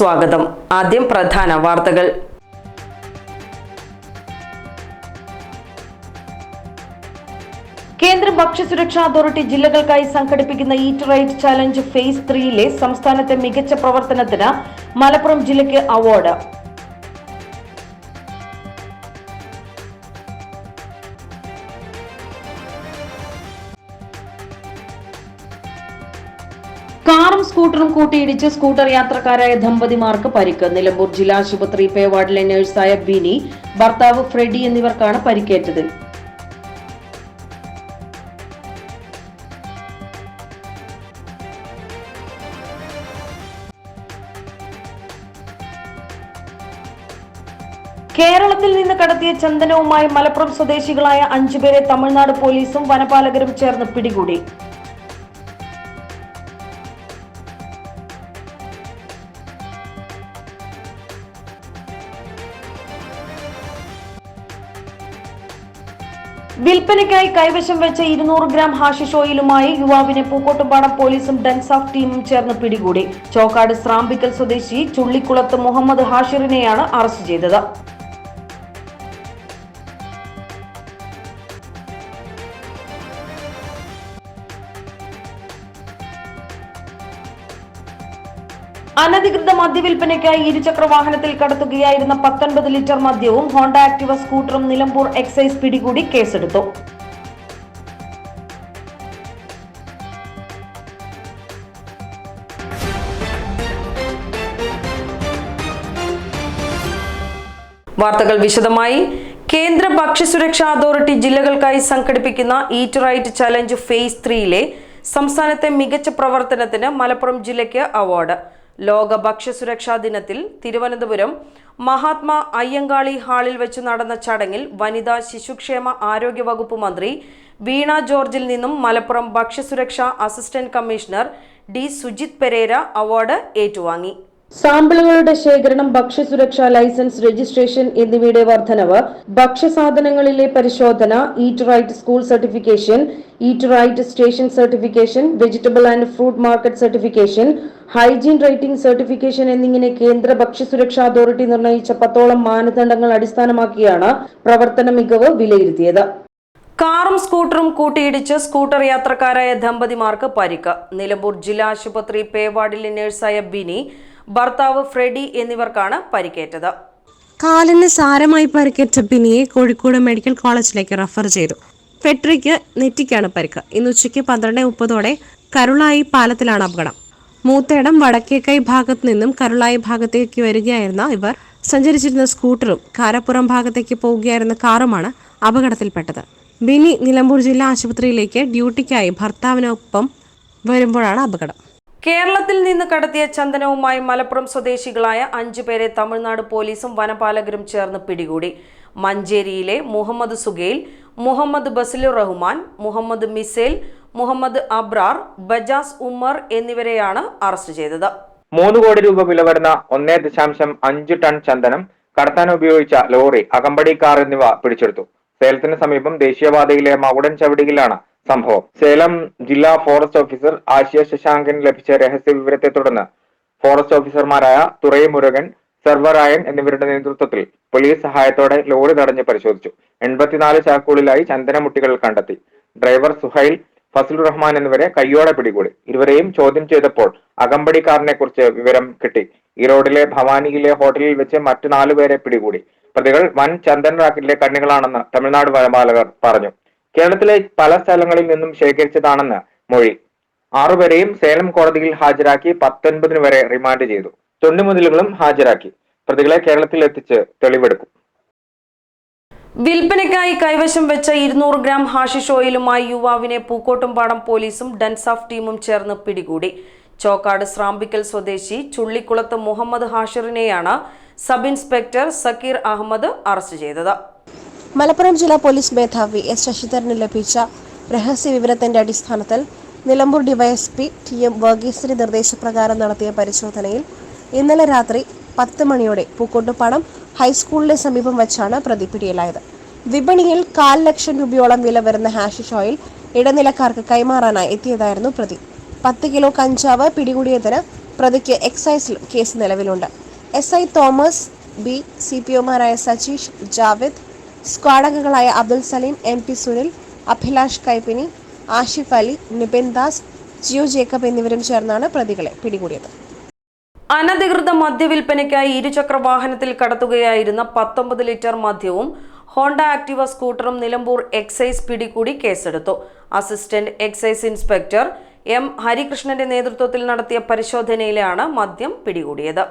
സ്വാഗതം. ആദ്യം പ്രധാന വാർത്തകൾ. കേന്ദ്ര ഭക്ഷ്യസുരക്ഷാ അതോറിറ്റി ജില്ലകൾക്കായി സംഘടിപ്പിക്കുന്ന ഈറ്റ് റൈറ്റ് ചലഞ്ച് ഫേസ് ത്രീയിലെ സംസ്ഥാനത്തെ മികച്ച പ്രവർത്തനത്തിന് മലപ്പുറം ജില്ലയ്ക്ക് അവാർഡ്. കൂട്ടിയിടിച്ച് സ്കൂട്ടർ യാത്രക്കാരായ ദമ്പതിമാർക്ക് പരിക്ക്. നിലമ്പൂർ ജില്ലാ ആശുപത്രി പേവാർഡിലെ നഴ്സായ ബിനി ഭർത്താവ് ഫ്രെഡി എന്നിവർക്കാണ് പരിക്കേറ്റത്. കേരളത്തിൽ നിന്ന് കടത്തിയ ചന്ദനവുമായി മലപ്പുറം സ്വദേശികളായ അഞ്ചുപേരെ തമിഴ്നാട് പോലീസും വനപാലകരും ചേർന്ന് പിടികൂടി. വിൽപ്പനയ്ക്കായി കൈവശം വെച്ച ഇരുന്നൂറ് ഗ്രാം ഹാഷിഷ് ഓയിലുമായി യുവാവിനെ പൂക്കോട്ടുംപാടം പോലീസും ഡെൻസാഫ് ടീമും ചേർന്ന് പിടികൂടി. ചോക്കാട് സ്രാമ്പിക്കൽ സ്വദേശി ചുള്ളിക്കുളത്ത് മുഹമ്മദ് ഹാഷിറിനെയാണ് അറസ്റ്റ് ചെയ്തത്. അനധികൃത മദ്യവിൽപ്പനയ്ക്കായി ഇരുചക്ര വാഹനത്തിൽ കടത്തുകയായിരുന്ന പത്തൊൻപത് ലിറ്റർ മദ്യവും ഹോണ്ട ആക്ടിവ സ്കൂട്ടറും നിലമ്പൂർ എക്സൈസ് പിടികൂടി കേസെടുത്തു. വാർത്തകൾ വിശദമായി. കേന്ദ്ര ഭക്ഷ്യസുരക്ഷാ അതോറിറ്റി ജില്ലകൾക്കായി സംഘടിപ്പിക്കുന്ന ഈറ്റ് റൈറ്റ് ചലഞ്ച് ഫേസ് ത്രീയിലെ സംസ്ഥാനത്തെ മികച്ച പ്രവർത്തനത്തിന് മലപ്പുറം ജില്ലയ്ക്ക് അവാർഡ്. ലോക ഭക്ഷ്യസുരക്ഷാ ദിനത്തിൽ തിരുവനന്തപുരം മഹാത്മാ അയ്യങ്കാളി ഹാളിൽ വെച്ച് നടന്ന ചടങ്ങിൽ വനിതാ ശിശുക്ഷേമ ആരോഗ്യ വകുപ്പ് മന്ത്രി വീണ ജോർജിൽ നിന്നും മലപ്പുറം ഭക്ഷ്യസുരക്ഷാ assistant commissioner D. Sujith Pereira award ഏറ്റുവാങ്ങി. സാമ്പിളുകളുടെ ശേഖരണം ഭക്ഷ്യസുരക്ഷാ ലൈസൻസ് രജിസ്ട്രേഷൻ എന്നിവയുടെ വർധനവ് ഭക്ഷ്യസാധനങ്ങളിലെ പരിശോധന eat right school certification eat right station certification vegetable and fruit market certification hygiene rating certification എന്നിങ്ങനെ കേന്ദ്ര ഭക്ഷ്യസുരക്ഷാ അതോറിറ്റി നിർണയിച്ച പത്തോളം മാനദണ്ഡങ്ങൾ അടിസ്ഥാനമാക്കിയാണ് പ്രവർത്തന മികവ് വിലയിരുത്തിയത്. കാറും സ്കൂട്ടറും കൂട്ടിയിടിച്ച് സ്കൂട്ടർ യാത്രക്കാരായ ദമ്പതിമാർക്ക് പരിക്ക്. നിലമ്പൂർ ജില്ലാ ആശുപത്രി പേവാർഡിലെ നഴ്സായ ബിനി ഭർത്താവ് ഫ്രെഡി എന്നിവർക്കാണ് പരിക്കേറ്റത്. കാലിന് സാരമായി പരിക്കേറ്റ ബിനിയെ കോഴിക്കോട് മെഡിക്കൽ കോളേജിലേക്ക് റഫർ ചെയ്തു. ഫെട്രിക്ക് നെറ്റിക്കാണ് പരിക്ക്. ഇന്ന് ഉച്ചയ്ക്ക് പന്ത്രണ്ട് മുപ്പതോടെ കരുളായി പാലത്തിലാണ് അപകടം. മൂത്തേടം വടക്കേക്കൈ ഭാഗത്തു നിന്നും കരുളായി ഭാഗത്തേക്ക് വരികയായിരുന്ന ഇവർ സഞ്ചരിച്ചിരുന്ന സ്കൂട്ടറും കാരപ്പുറം ഭാഗത്തേക്ക് പോവുകയായിരുന്ന കാറുമാണ് അപകടത്തിൽപ്പെട്ടത്. ബിനി നിലമ്പൂർ ജില്ലാ ആശുപത്രിയിലേക്ക് ഡ്യൂട്ടിക്കായി ഭർത്താവിനൊപ്പം വരുമ്പോഴാണ് അപകടം. കേരളത്തിൽ നിന്ന് കടത്തിയ ചന്ദനവുമായി മലപ്പുറം സ്വദേശികളായ അഞ്ചു പേരെ തമിഴ്നാട് പോലീസും വനപാലകരും ചേർന്ന് പിടികൂടി. മഞ്ചേരിയിലെ മുഹമ്മദ് സുഗൈൽ മുഹമ്മദ് ബസിലുർ റഹ്മാൻ മുഹമ്മദ് മിസേൽ മുഹമ്മദ് അബ്രാർ ബജാസ് ഉമ്മർ എന്നിവരെയാണ് അറസ്റ്റ് ചെയ്തത്. മൂന്ന് കോടി രൂപ വില വരുന്ന ഒന്നേ ദശാംശം അഞ്ച് ടൺ ചന്ദനം കടത്താൻ ഉപയോഗിച്ച ലോറി അകമ്പടി കാർ എന്നിവ പിടിച്ചെടുത്തു. സേലത്തിന് സമീപം ദേശീയപാതയിലെ മകുടൻ ചവിടിയിലാണ് സംഭവം. സേലം ജില്ലാ ഫോറസ്റ്റ് ഓഫീസർ ആശയ ശശാങ്കന് ലഭിച്ച രഹസ്യ വിവരത്തെ തുടർന്ന് ഫോറസ്റ്റ് ഓഫീസർമാരായ തുറൈ മുരുകൻ സർവറായൻ എന്നിവരുടെ നേതൃത്വത്തിൽ പോലീസ് സഹായത്തോടെ ലോറി തടഞ്ഞ് പരിശോധിച്ചു. എൺപത്തിനാല് ചാക്കുകളിലായി ചന്ദനമുട്ടികൾ കണ്ടെത്തി. ഡ്രൈവർ സുഹൈൽ ഫസലുർ റഹ്മാൻ എന്നിവരെ കയ്യോടെ പിടികൂടി. ഇരുവരെയും ചോദ്യം ചെയ്തപ്പോൾ അകമ്പടിക്കാരനെ കുറിച്ച് വിവരം കിട്ടി. ഈറോഡിലെ ഭവാനിയിലെ ഹോട്ടലിൽ വെച്ച് മറ്റു നാലുപേരെ പിടികൂടി. പ്രതികൾ വൻ ചന്ദൻ റാക്കറ്റിലെ കണ്ണികളാണെന്ന് തമിഴ്നാട് വനപാലകർ പറഞ്ഞു. കേരളത്തിലെ പല സ്ഥലങ്ങളിൽ നിന്നും ശേഖരിച്ചതാണെന്ന് മൊഴി. ആറുപേരെയും സേലം കോടതിയിൽ ഹാജരാക്കി പത്തൊൻപതിന് വരെ റിമാൻഡ് ചെയ്തു. തൊണ്ടുമുതലുകളും ഹാജരാക്കി. പ്രതികളെ കേരളത്തിൽ എത്തിച്ച് തെളിവെടുക്കും. വിൽപ്പനയ്ക്കായി കൈവശം വെച്ച ഇരുന്നൂറ് ഗ്രാം ഹാഷിഷ് ഓയിലുമായി യുവാവിനെ പൂക്കോട്ടുംപാടം പോലീസും ഡൻസാഫ് ടീമും ചേർന്ന് പിടികൂടി. ചോക്കാട് സ്രാമ്പിക്കൽ സ്വദേശി ചുള്ളിക്കുളത്ത് Muhammad ഹാഷിറിനെയാണ് sub inspector Zakir Ahmed arrest ചെയ്തത്. മലപ്പുറം ജില്ലാ പോലീസ് മേധാവി എസ് ശശിധരന് ലഭിച്ച രഹസ്യ വിവരത്തിന്റെ അടിസ്ഥാനത്തിൽ നിലമ്പൂർ ഡിവൈഎസ്പി ടി എം വർഗീസിന്റെ നിർദ്ദേശപ്രകാരം നടത്തിയ പരിശോധനയിൽ ഇന്നലെ രാത്രി പത്ത് മണിയോടെ പൂക്കോട്ടുപാടം ഹൈസ്കൂളിന് സമീപം വെച്ചാണ് പ്രതി പിടിയിലായത്. വിപണിയിൽ കാൽ ലക്ഷം രൂപയോളം വില വരുന്ന ഹാഷിഷ് ഓയിൽ ഇടനിലക്കാർക്ക് കൈമാറാനായി എത്തിയതായിരുന്നു പ്രതി. പത്ത് കിലോ കഞ്ചാവ് പിടികൂടിയതിന് പ്രതിക്ക് എക്സൈസിലും കേസ് നിലവിലുണ്ട്. S I Thomas B C P ഒമാരായ Sajeesh Javid സ്ക്വാഡംഗങ്ങളായ Abdul Saleem M P Sunil Abhilash Kaippini Ashif Ali Nibin Das Jio Jacob എന്നിവരും ചേർന്നാണ് പ്രതികളെ പിടികൂടിയത്. അനധികൃത മദ്യവിൽപ്പനയ്ക്കായി ഇരുചക്ര വാഹനത്തിൽ കടത്തുകയായിരുന്ന പത്തൊമ്പത് ലിറ്റർ മദ്യവും ഹോണ്ട ആക്ടിവ സ്കൂട്ടറും നിലമ്പൂർ എക്സൈസ് പിടികൂടി കേസെടുത്തു. അസിസ്റ്റന്റ് എക്സൈസ് ഇൻസ്പെക്ടർ എം ഹരികൃഷ്ണന്റെ നേതൃത്വത്തിൽ നടത്തിയ പരിശോധനയിലാണ് മദ്യം പിടികൂടിയത്.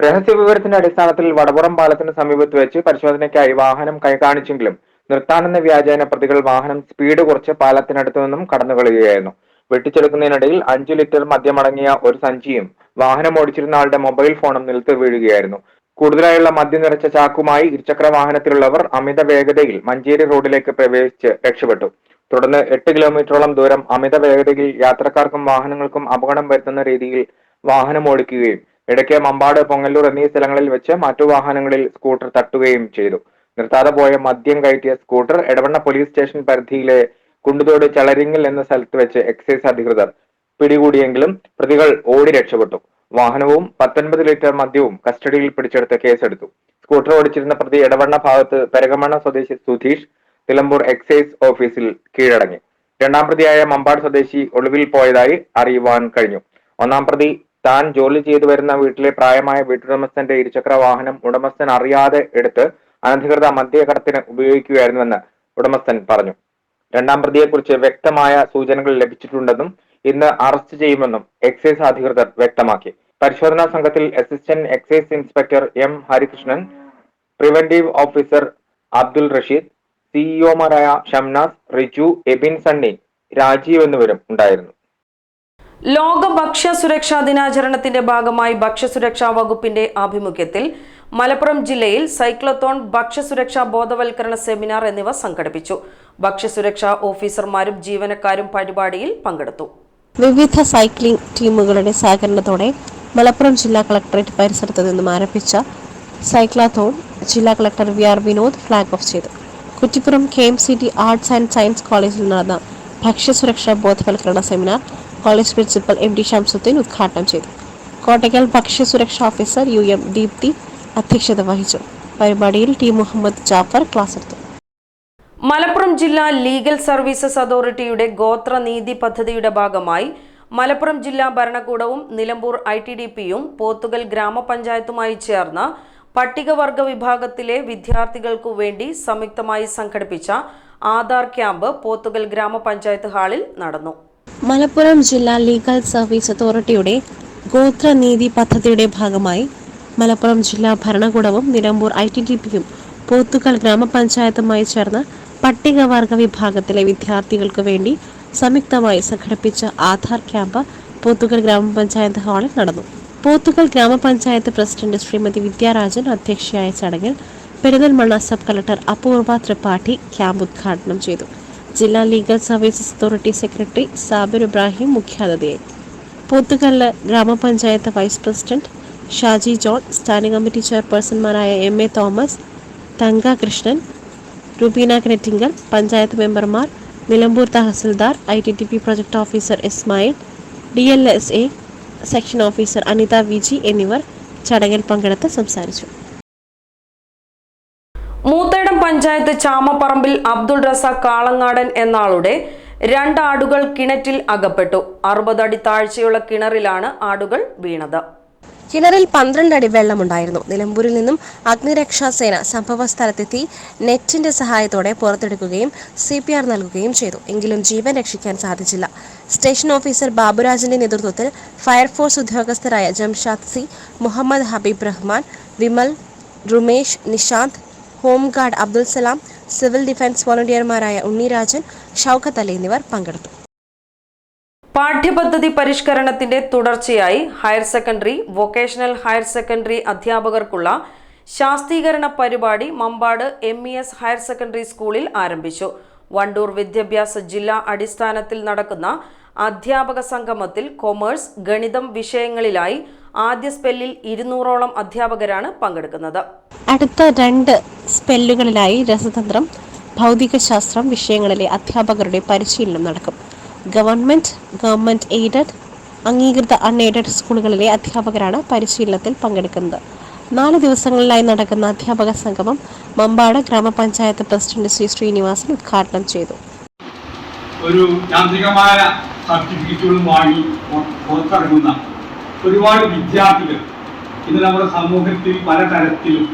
രഹസ്യ വിവരത്തിന്റെ അടിസ്ഥാനത്തിൽ വടപുറം പാലത്തിന് സമീപത്ത് വെച്ച് പരിശോധനയ്ക്കായി വാഹനം കൈകാണിച്ചെങ്കിലും നിർത്താനെന്ന വ്യാജേന പ്രതികൾ വാഹനം സ്പീഡ് കുറച്ച് പാലത്തിനടുത്തു നിന്നും കടന്നുകളയുകയായിരുന്നു. വെട്ടിച്ചെടുക്കുന്നതിനിടയിൽ അഞ്ചു ലിറ്റർ മദ്യമടങ്ങിയ ഒരു സഞ്ചിയും വാഹനം ഓടിച്ചിരുന്ന ആളുടെ മൊബൈൽ ഫോണും നിലത്ത് വീഴുകയായിരുന്നു. കൂടുതലായുള്ള മദ്യം നിറച്ച ചാക്കുമായി ഇരുചക്ര വാഹനത്തിലുള്ളവർ അമിത വേഗതയിൽ മഞ്ചേരി റോഡിലേക്ക് പ്രവേശിച്ച് രക്ഷപ്പെട്ടു. തുടർന്ന് എട്ട് കിലോമീറ്ററോളം ദൂരം അമിത വേഗതയിൽ യാത്രക്കാർക്കും വാഹനങ്ങൾക്കും അപകടം വരുത്തുന്ന രീതിയിൽ വാഹനം ഓടിക്കുകയും ഇടയ്ക്ക് മമ്പാട് പൊങ്ങല്ലൂർ എന്നീ സ്ഥലങ്ങളിൽ വെച്ച് മറ്റു വാഹനങ്ങളിൽ സ്കൂട്ടർ തട്ടുകയും ചെയ്തു. നിർത്താതെ പോയ മദ്യം കയറ്റിയ സ്കൂട്ടർ എടവണ്ണ പോലീസ് സ്റ്റേഷൻ പരിധിയിലെ കുണ്ടുതോട് ചളരിങ്ങിൽ എന്ന സ്ഥലത്ത് വെച്ച് എക്സൈസ് അധികൃതർ പിടികൂടിയെങ്കിലും പ്രതികൾ ഓടി രക്ഷപ്പെട്ടു. വാഹനവും പത്തൊൻപത് ലിറ്റർ മദ്യവും കസ്റ്റഡിയിൽ പിടിച്ചെടുത്ത് കേസെടുത്തു. സ്കൂട്ടർ ഓടിച്ചിരുന്ന പ്രതി എടവണ്ണ ഭാഗത്ത് പെരകമണ്ണ സ്വദേശി സുധീഷ് നിലമ്പൂർ എക്സൈസ് ഓഫീസിൽ കീഴടങ്ങി. രണ്ടാം പ്രതിയായ മമ്പാട് സ്വദേശി ഒളിവിൽ പോയതായി അറിയുവാൻ കഴിഞ്ഞു. ഒന്നാം പ്രതി താൻ ജോലി ചെയ്തു വരുന്ന വീട്ടിലെ പ്രായമായ വീട്ടുടമസ്ഥന്റെ ഇരുചക്ര വാഹനം ഉടമസ്ഥൻ അറിയാതെ എടുത്ത് അനധികൃത മദ്യകടത്തിന് ഉപയോഗിക്കുകയായിരുന്നുവെന്ന് ഉടമസ്ഥൻ പറഞ്ഞു. രണ്ടാം പ്രതിയെക്കുറിച്ച് വ്യക്തമായ സൂചനകൾ ലഭിച്ചിട്ടുണ്ടെന്നും ഇന്ന് അറസ്റ്റ് ചെയ്യുമെന്നും എക്സൈസ് അധികൃതർ വ്യക്തമാക്കി. പരിശോധനാ സംഘത്തിൽ assistant excise inspector M Harikrishnan preventive officer Abdul Rasheed സിഇഒമാരായ Shamnas Riju Ebin Sunny Rajeev എന്നിവരും ഉണ്ടായിരുന്നു. ലോക ഭക്ഷ്യ സുരക്ഷാ ദിനാചരണത്തിന്റെ ഭാഗമായി ഭക്ഷ്യസുരക്ഷാ വകുപ്പിന്റെ ആഭിമുഖ്യത്തിൽ മലപ്പുറം ജില്ലയിൽ സൈക്ലത്തോൺ ഭക്ഷ്യസുരക്ഷാ ബോധവൽക്കരണ സെമിനാർ എന്നിവ സംഘടിപ്പിച്ചു. ഭക്ഷ്യസുരക്ഷാ ഓഫീസർമാരും ജീവനക്കാരും പരിപാടിയിൽ പങ്കെടുത്തു. വിവിധ സൈക്ലിംഗ് ടീമുകളുടെ സഹകരണത്തോടെ മലപ്പുറം ജില്ലാ കളക്ടറേറ്റ് പരിസരത്ത് നിന്നും ആരംഭിച്ച സൈക്ലാത്തോൺ ജില്ലാ collector V R Vinod flag off ചെയ്തു. Kuttippuram K M C T arts and science കോളേജിൽ നടന്ന ഭക്ഷ്യസുരക്ഷാ ബോധവൽക്കരണ seminar college principal M D Shamsuddin ഉദ്ഘാടനം ചെയ്തു. കോട്ടയ്ക്കൽ ഭക്ഷ്യസുരക്ഷാ ഓഫീസർ യു എം ദീപ്തി അധ്യക്ഷത വഹിച്ചു. പരിപാടിയിൽ ടി മുഹമ്മദ് ജാഫർ ക്ലാസ് എടുത്തു. മലപ്പുറം ജില്ലാ ലീഗൽ സർവീസസ് അതോറിറ്റിയുടെ ഗോത്രനീതി പദ്ധതിയുടെ ഭാഗമായി മലപ്പുറം ജില്ലാ ഭരണകൂടവും നിലമ്പൂർ ഐ ടി ഡി പിയും പോത്തുകൽ ഗ്രാമപഞ്ചായത്തുമായി ചേർന്ന് പട്ടികവർഗ വിഭാഗത്തിലെ വിദ്യാർത്ഥികൾക്കു വേണ്ടി സംയുക്തമായി സംഘടിപ്പിച്ച ആധാർ ക്യാമ്പ് പോത്തുകൽ ഗ്രാമപഞ്ചായത്ത് ഹാളിൽ നടന്നു. മലപ്പുറം ജില്ലാ ലീഗൽ സർവീസ് അതോറിറ്റിയുടെ ഗോത്രനീതി പദ്ധതിയുടെ ഭാഗമായി മലപ്പുറം ജില്ലാ ഭരണകൂടവും നിലമ്പൂർ ഐ ടി ഡി പിയും പോത്തുക്കൽ ഗ്രാമപഞ്ചായത്തുമായി ചേർന്ന് പട്ടികവർഗ വിഭാഗത്തിലെ വിദ്യാർത്ഥികൾക്ക് വേണ്ടി സംയുക്തമായി സംഘടിപ്പിച്ച ആധാർ ക്യാമ്പ് പോത്തുക്കൽ ഗ്രാമപഞ്ചായത്ത് ഹാളിൽ നടന്നു. പോത്തുക്കൽ ഗ്രാമപഞ്ചായത്ത് പ്രസിഡന്റ് ശ്രീമതി വിദ്യാരാജൻ അധ്യക്ഷയായ ചടങ്ങിൽ പെരിന്തൽമണ്ണ സബ് കളക്ടർ അപൂർവ ത്രിപാഠി ക്യാമ്പ് ഉദ്ഘാടനം ചെയ്തു. ജില്ലാ legal services authority secretary Sabir Ibrahim മുഖ്യാതിഥിയായി. Pothukallu grama panchayat vice president Shaji John standing committee ചെയർപേഴ്സൺമാരായ M A Thomas Thanka Krishnan Rubeena ഗ്നെറ്റിങ്കൽ പഞ്ചായത്ത് മെമ്പർമാർ Nilambur tahsildar I T T P project officer Ismail D L S A section officer Anitha V G എന്നിവർ ചടങ്ങിൽ പങ്കെടുത്ത് സംസാരിച്ചു. പഞ്ചായത്ത് ചാമപ്പറമ്പിൽ അബ്ദുൾ റസാഖ് കാളങ്ങാടൻ എന്നാളുടെ രണ്ട് ആടുകൾ കിണറ്റിൽ അകപ്പെട്ടു. അറുപതടി താഴ്ചയുള്ള കിണറിലാണ് ആടുകൾ വീണത്. കിണറിൽ പന്ത്രണ്ട് അടി വെള്ളമുണ്ടായിരുന്നു. നിലമ്പൂരിൽ നിന്നും അഗ്നിരക്ഷാസേന സംഭവ സ്ഥലത്തെത്തി നെറ്റിന്റെ സഹായത്തോടെ പുറത്തെടുക്കുകയും സി പി ആർ നൽകുകയും ചെയ്തു. എങ്കിലും ജീവൻ രക്ഷിക്കാൻ സാധിച്ചില്ല. സ്റ്റേഷൻ ഓഫീസർ ബാബുരാജിന്റെ നേതൃത്വത്തിൽ fire force ഉദ്യോഗസ്ഥരായ Jamshad C Muhammad Habeeb Rahman Vimal Rumesh Nishanth home guard Abdul Salam civil defence വോളണ്ടിയർമാരായ Unnirajan Shoukath Ali എന്നിവർ പങ്കെടുത്തു. പാഠ്യപദ്ധതി പരിഷ്കരണത്തിന്റെ തുടർച്ചയായി higher secondary vocational higher secondary അധ്യാപകർക്കുള്ള ശാസ്ത്രീകരണ പരിപാടി Mampad M E S higher secondary സ്കൂളിൽ ആരംഭിച്ചു. വണ്ടൂർ വിദ്യാഭ്യാസ ജില്ലാ അടിസ്ഥാനത്തിൽ നടക്കുന്ന അധ്യാപക സംഗമത്തിൽ കൊമേഴ്സ് ഗണിതം വിഷയങ്ങളിലായി ആദ്യ സ്പെല്ലിൽ ഇരുന്നൂറോളം അധ്യാപകരാണ് പങ്കെടുക്കുന്നത്. അടുത്ത രണ്ട് സ്പെല്ലുകളിലായി രസതന്ത്രം ഭൗതികശാസ്ത്രം വിഷയങ്ങളിലെ അധ്യാപകരുടെ പരിശീലനം നടക്കും. ഗവൺമെന്റ് ഗവൺമെന്റ് എയ്ഡഡ് അംഗീകൃത അൺ എയ്ഡഡ് സ്കൂളുകളിലെ അധ്യാപകരാണ് പരിശീലനത്തിൽ പങ്കെടുക്കുന്നത്. നാല് ദിവസങ്ങളിലായി നടക്കുന്ന അധ്യാപക സംഗമം മമ്പാട് ഗ്രാമപഞ്ചായത്ത് പ്രസിഡന്റ് ശ്രീ ശ്രീനിവാസൻ ഉദ്ഘാടനം ചെയ്തു. ഒരു യാന്ത്രികമായ സർട്ടിഫിക്കറ്റുകളും വാങ്ങി പുറ- പുറത്തിറങ്ങുന്ന ഒരുപാട് വിദ്യാർത്ഥികൾ ഇന്ന് നമ്മുടെ സമൂഹത്തിൽ പല തരത്തിലും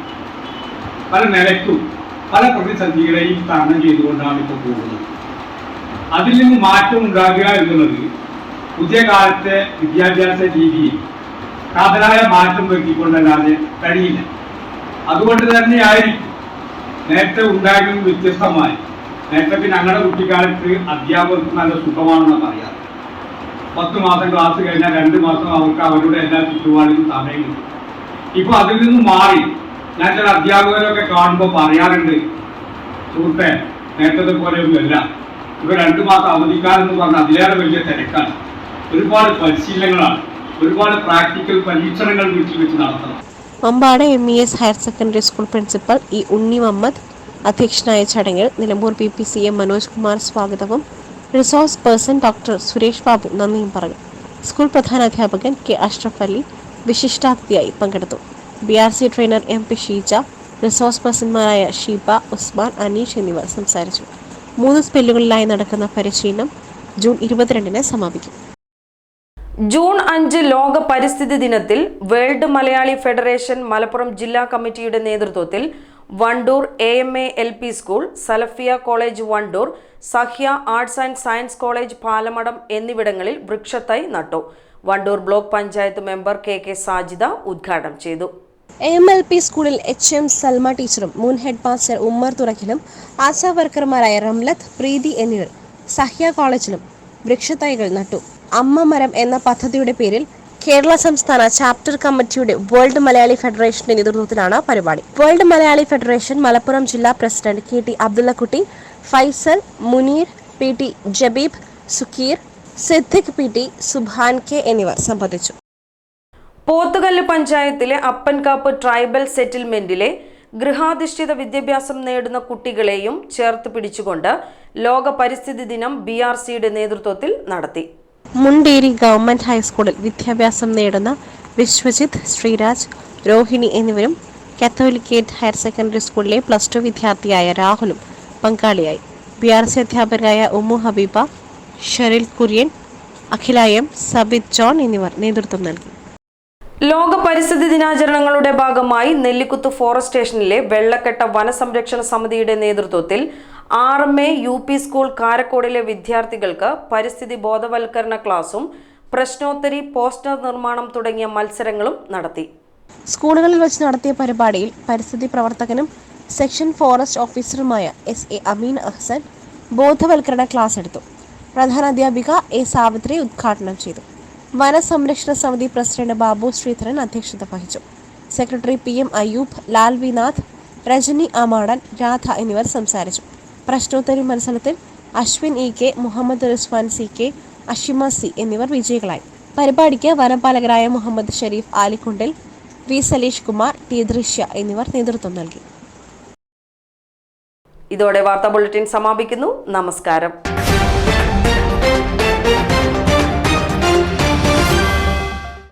പല നിലയ്ക്കും പല പ്രതിസന്ധികളെയും തരണം ചെയ്തുകൊണ്ടാണ് ഇപ്പോൾ പോകുന്നത്. അതിൽ നിന്ന് മാറ്റം ഉണ്ടാകുക എന്നുള്ളത് പുതിയ കാലത്തെ വിദ്യാഭ്യാസ രീതിയിൽ കാതലായ മാറ്റം വരുത്തിക്കൊണ്ടല്ലാതെ കഴിയില്ല. അതുകൊണ്ട് തന്നെയായിരിക്കും നേരത്തെ ഉണ്ടായിരുന്നത് വ്യത്യസ്തമായി നേരത്തെ പിന്നെ ഞങ്ങളുടെ കുട്ടിക്കാലത്ത് അധ്യാപകർക്ക് നല്ല സുഖമാണെന്ന് പറയാറ്. പത്ത് മാസം ക്ലാസ് കഴിഞ്ഞാൽ രണ്ട് മാസം അവർക്ക് അവരുടെ എല്ലാ ചുറ്റുപാടിനും സമയം കിട്ടും ഇപ്പൊ അതിൽ നിന്ന് മാറി. ഞാൻ ചില അധ്യാപകരൊക്കെ കാണുമ്പോൾ പറയാറുണ്ട് സുഹൃത്തെ നേരത്തെ പോലെയൊന്നുമല്ല. ഇപ്പൊ രണ്ടു മാസം അവധിക്കാരെന്ന് പറഞ്ഞ അതിലേറെ വലിയ തിരക്കാണ്. ഒരുപാട് പരിശീലനങ്ങളാണ്. ഒരുപാട് പ്രാക്ടിക്കൽ പരീക്ഷണങ്ങൾ വീട്ടിൽ വെച്ച് നടത്തണം. Ambad M E S higher secondary school principal E Unni Muhammad അധ്യക്ഷനായ ചടങ്ങിൽ Nilambur P P C M Manoj Kumar സ്വാഗതവും resource person doctor Suresh Babu നന്ദിയും പറഞ്ഞു. സ്കൂൾ പ്രധാനാധ്യാപകൻ കെ അഷ്റഫ് അലി വിശിഷ്ടാതിഥിയായി പങ്കെടുത്തു. B R C trainer M P Sheeja resource പേഴ്സൺമാരായ Sheeba Usman Aneesh എന്നിവർ സംസാരിച്ചു. മൂന്ന് സ്പെല്ലുകളിലായി നടക്കുന്ന പരിശീലനം ജൂൺ ഇരുപത്തിരണ്ടിന് സമാപിക്കും. ജൂൺ അഞ്ച് ലോക പരിസ്ഥിതി ദിനത്തിൽ വേൾഡ് മലയാളി ഫെഡറേഷൻ മലപ്പുറം ജില്ലാ കമ്മിറ്റിയുടെ നേതൃത്വത്തിൽ Wandoor A M A L P school Salafiya college Wandoor Sahya arts and science college Palamadam എന്നിവിടങ്ങളിൽ വൃക്ഷത്തൈ നട്ടു. Wandoor block panchayat member K K Sajida ഉദ്ഘാടനം ചെയ്തു. എം എൽ പി സ്കൂളിൽ എച്ച് എം സൽമ ടീച്ചറും മുൻ ഹെഡ് മാസ്റ്റർ ഉമ്മർ തുറക്കിലും ആശാ വർക്കർമാരായ റംലത്ത് പ്രീതി എന്നിവർ സഹ്യ കോളേജിലും വൃക്ഷത്തൈകൾ നട്ടു. അമ്മ മരം എന്ന പദ്ധതിയുടെ പേരിൽ കേരള സംസ്ഥാന ചാപ്റ്റർ കമ്മിറ്റിയുടെ വേൾഡ് മലയാളി ഫെഡറേഷന്റെ നേതൃത്വത്തിലാണ് പരിപാടി. വേൾഡ് മലയാളി ഫെഡറേഷൻ മലപ്പുറം ജില്ലാ president K T Abdullakutty Faisal Muneer P T Jabeeb Sukkeer Siddique P T Subhan K എന്നിവർ സംബന്ധിച്ചു. പോത്തുകല്ല് പഞ്ചായത്തിലെ അപ്പൻകാപ്പ് ട്രൈബൽ സെറ്റിൽമെന്റിലെ ഗൃഹാധിഷ്ഠിത വിദ്യാഭ്യാസം നേടുന്ന കുട്ടികളെയും ചേർത്ത് പിടിച്ചുകൊണ്ട് ലോക പരിസ്ഥിതി ദിനം ബി ആർ സിയുടെ നേതൃത്വത്തിൽ നടത്തി. മുണ്ടേരി ഗവൺമെന്റ് ഹൈസ്കൂളിൽ വിദ്യാഭ്യാസം നേടുന്ന വിശ്വജിത്ത് ശ്രീരാജ് രോഹിണി എന്നിവരും കാത്തോലിക്കേറ്റ് ഹയർ സെക്കൻഡറി സ്കൂളിലെ പ്ലസ് ടു വിദ്യാർത്ഥിയായ രാഹുലും പങ്കാളിയായി. ബി ആർ സി അധ്യാപകരായ ഉമ്മു ഹബീബ ഷെറിൽ കുര്യൻ അഖില എം സബിത് ജോൺ എന്നിവർ നേതൃത്വം നൽകി. ലോക പരിസ്ഥിതി ദിനാചരണങ്ങളുടെ ഭാഗമായി നെല്ലിക്കുത്ത് ഫോറസ്റ്റ് സ്റ്റേഷനിലെ വെള്ളക്കെട്ട വനസംരക്ഷണ സമിതിയുടെ നേതൃത്വത്തിൽ R M A U P school കാരക്കോടിലെ വിദ്യാർത്ഥികൾക്ക് പരിസ്ഥിതി ബോധവൽക്കരണ ക്ലാസും പ്രശ്നോത്തരി പോസ്റ്റർ നിർമ്മാണം തുടങ്ങിയ മത്സരങ്ങളും നടത്തി. സ്കൂളുകളിൽ വെച്ച് നടത്തിയ പരിപാടിയിൽ പരിസ്ഥിതി പ്രവർത്തകനും സെക്ഷൻ ഫോറസ്റ്റ് ഓഫീസറുമായ എസ് എ അമീൻ അഹ്സൻ ബോധവൽക്കരണ ക്ലാസ് എടുത്തു. പ്രധാനാധ്യാപിക എ സാവിത്രി ഉദ്ഘാടനം ചെയ്തു. വനസംരക്ഷണ സമിതി പ്രസിഡന്റ് ബാബു ശ്രീധരൻ അധ്യക്ഷത വഹിച്ചു. Secretary P M Ayyoob Lal Vinath Rajani Amadan Radha എന്നിവർ സംസാരിച്ചു. പ്രശ്നോത്തരി മത്സരത്തിൽ Ashwin E K Muhammad Rizwan C K Ashima C എന്നിവർ വിജയികളായി. പരിപാടിക്ക് വനപാലകരായ മുഹമ്മദ് ഷെരീഫ് ആലിക്കുണ്ടിൽ വി സലീഷ് കുമാർ ടി ദൃശ്യ എന്നിവർ നേതൃത്വം നൽകി. ഇതോടെ വാർത്താ ബുള്ളറ്റിൻ സമാപിക്കുന്നു. നമസ്കാരം.